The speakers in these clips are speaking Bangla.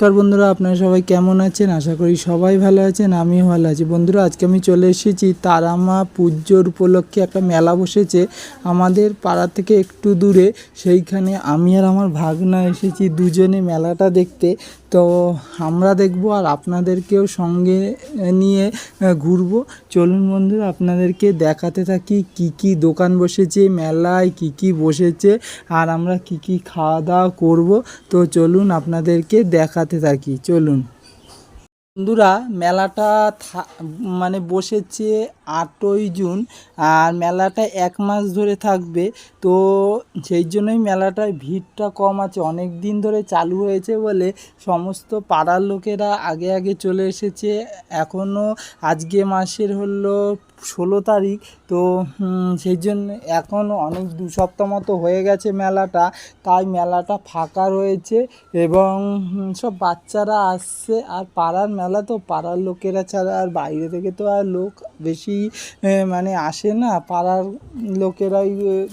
নমস্কার বন্ধুরা, আপনারা সবাই কেমন আছেন? আশা করি সবাই ভালো আছেন, আমিও ভালো আছি। বন্ধুরা, আজকে আমি চলে এসেছি তারামা পুজোর উপলক্ষে একটা মেলা বসেছে আমাদের পাড়া থেকে একটু দূরে। সেইখানে আমি আর আমার ভাগনা এসেছি দুজনে মেলাটা দেখতে। তো আমরা দেখব আর আপনাদেরকেও সঙ্গে নিয়ে ঘুরব। চলুন বন্ধুরা, আপনাদেরকে দেখাতে থাকি কি কি দোকান বসেছে, মেলায় কি কি বসেছে, আর আমরা কি কি খাওয়া দাওয়া করব। তো চলুন আপনাদেরকে দেখাতে থাকি। চলুন। বন্ধুরা, মেলাটা মানে বসেছে আটই জুন, আর মেলাটা এক মাস ধরে থাকবে। তো সেই জন্যই মেলাটায় ভিড়টা কম আছে। অনেক দিন ধরে চালু হয়েছে বলে সমস্ত পাড়ার লোকেরা আগে আগে চলে এসেছে। এখনও আজকে মাসের হলো ষোলো তারিখ, তো সেই জন্য এখন অনেক দু সপ্তাহ মতো হয়ে গেছে মেলাটা। তাই মেলাটা ফাঁকা রয়েছে এবং সব বাচ্চারা আসছে। আর পাড়ার মেলা তো, পাড়ার লোকেরা ছাড়া আর বাইরে থেকে তো আর লোক বেশি মানে আসে না। পাড়ার লোকেরাই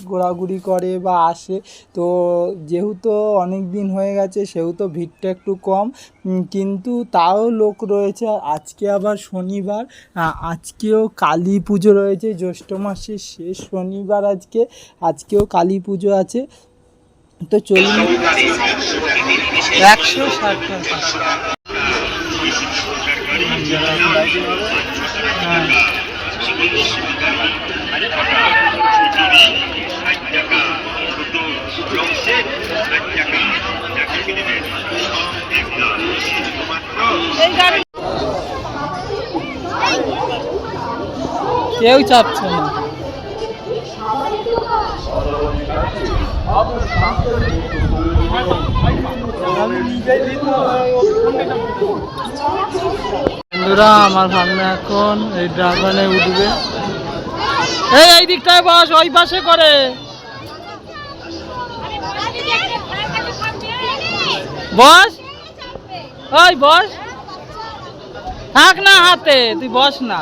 ঘোরাঘুরি করে বা আসে। তো, যেহেতু অনেক দিন হয়ে গেছে, সেহেতু ভিড়টা একটু কম। কিন্তু তাও লোক রয়েছে। আজকে আবার শনিবার আজকেও কালী পুজো রয়েছে, জ্যৈষ্ঠ মাসের শেষ শনিবার আজকে, আজকেও কালী পুজো আছে। তো চলুন, একশো ষাট টাকা। কেউ চাপছে না। বন্ধুরা, আমার ভাবনা এখন এই ড্রাগনে উঠবে। এই এই দিকটায় বস, ওই পাশে করে। বস। ওই, বস। থাক না হাতে, তুই বস না।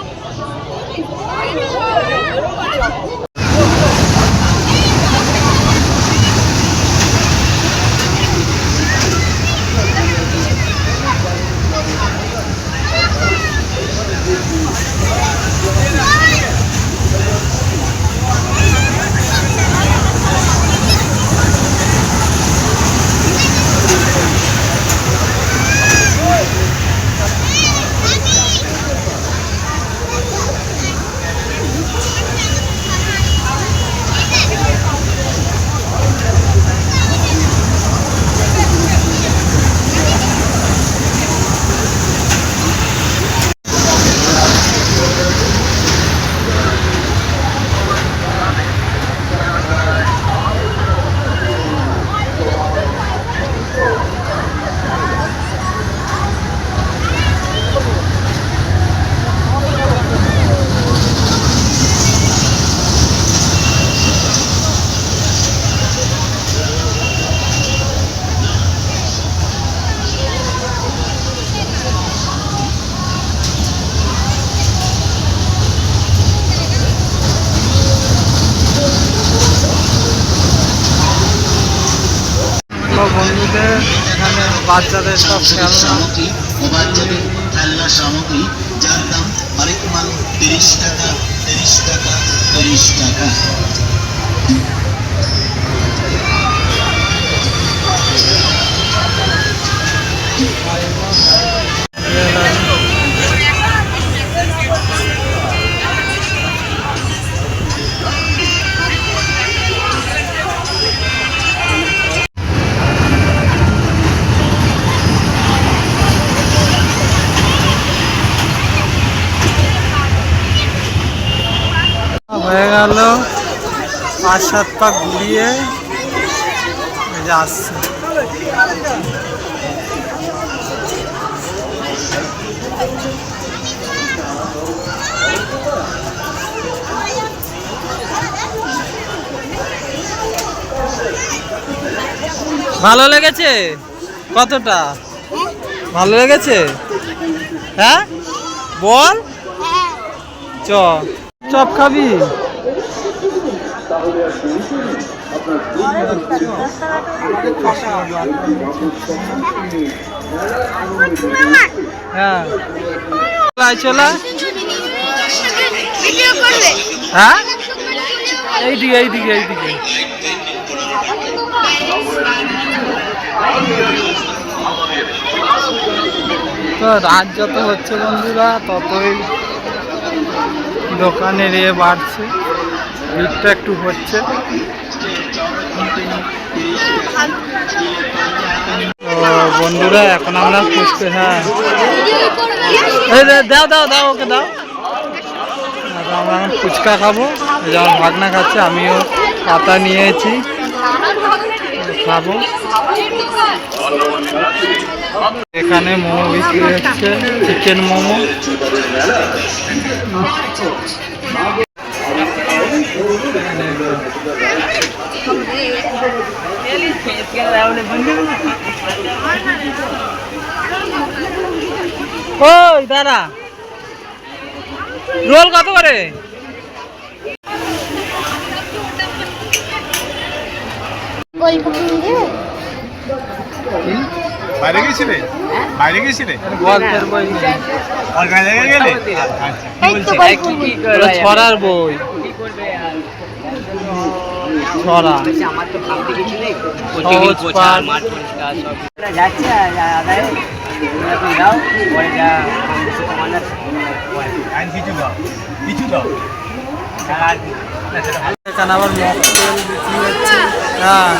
সব বন্ধুদের এখানে বাচ্চাদের সব খেলনা। সামগ্রী ও বাচ্চাদের খেলনা সামগ্রী যার দাম আরেক মাল তিরিশ টাকা তিরিশ টাকা তিরিশ টাকা। হয়ে গেল। পাঁচ, সাত পাক ঘুরিয়ে আসছে। ভালো লেগেছে? কতটা? ভালো লেগেছে? হ্যাঁ? বল। চ। চপ খাবি? হ্যাঁ। হ্যাঁ? এইদিকে এইদিকে এইদিকে। তো রাত যত হচ্ছে বন্ধুরা, ততই দোকানের এ বাড়ছে। ভিড়টা একটু হচ্ছে। বন্ধুরা, এখন আমরা ফুচকা হ্যাঁ। দাও দাও দাও, ওকে দাও। আমরা ফুচকা খাব। যেমন ভাগনা খাচ্ছে, আমিও পাতা নিয়েছি। খাব। এখানে মোমো বিক্রি হচ্ছে, চিকেন মোমো। ওই দাদা রোল কত করে? বাইরে গেছিলে? বাইরে গেছিলে? গল্পের বই। গেলে? ছড়ার বই? ছড়া। সহজ পাঠ আইন কিছু দাও কিছু দাও এখানে আবার মকটেল বিক্রি হচ্ছে হ্যাঁ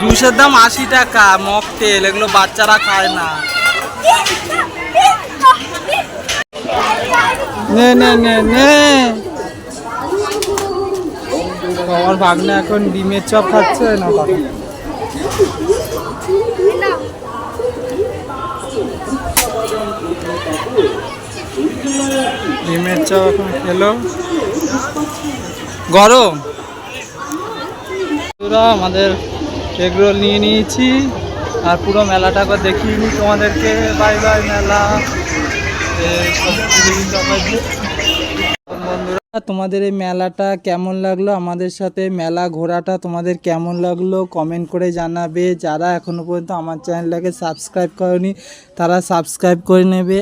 জুসের দাম আশি টাকা মকটেল এগুলো বাচ্চারা খায় না। নে নে নে নে। আমার ভাগ্নে এখন ডিমের চপ খাচ্ছে না বাবা? ডিমের চপ এখন খেলো। গরম। আমাদের এগরোল নিয়ে নিয়েছি, আর পুরো মেলাটা একবার দেখিয়ে তোমাদেরকে। বাই বাই মেলা। তোমাদের এই মেলাটা কেমন লাগল? আমাদের সাথে মেলা ঘোরাটা তোমাদের কেমন লাগল? কমেন্ট করে জানাবে। যারা এখনও পর্যন্ত আমার চ্যানেলটাকে সাবস্ক্রাইব করেনি, তারা সাবস্ক্রাইব করে নেবে।